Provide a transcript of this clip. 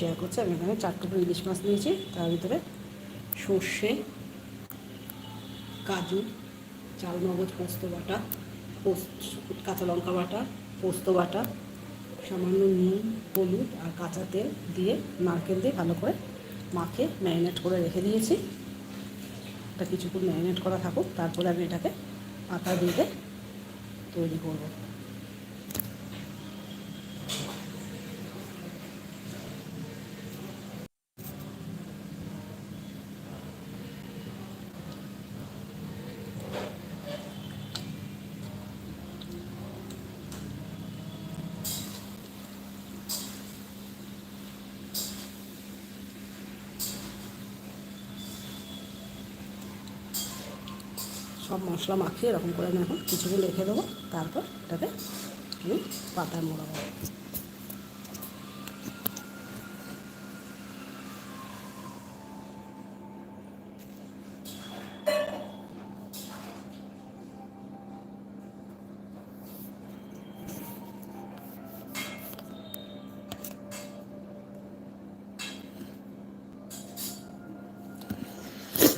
Share করছি। আমি এখানে চার টুকরো ইলিশ মাছ নিয়েছি। তার ভিতরে সর্ষে, কাজু, চাল, মগজ, পোস্ত বাটা, পোস্ত কাঁচা লঙ্কা বাটা, পোস্ত বাটা, সামান্য নুন, হলুদ আর কাঁচা তেল দিয়ে নারকেল দিয়ে ভালো করে মাখে ম্যারিনেট করে রেখে দিয়েছি। এটা কিছুক্ষণ ম্যারিনেট করা থাকুক, তারপরে আমি এটাকে পাতা দিয়ে তৈরি করব। সব মশলা মাখিয়ে এরকম করে আমি এখন কিছুক্ষণ রেখে দেবো। তারপর এটাকে আমি পাতায় মোড়াবো।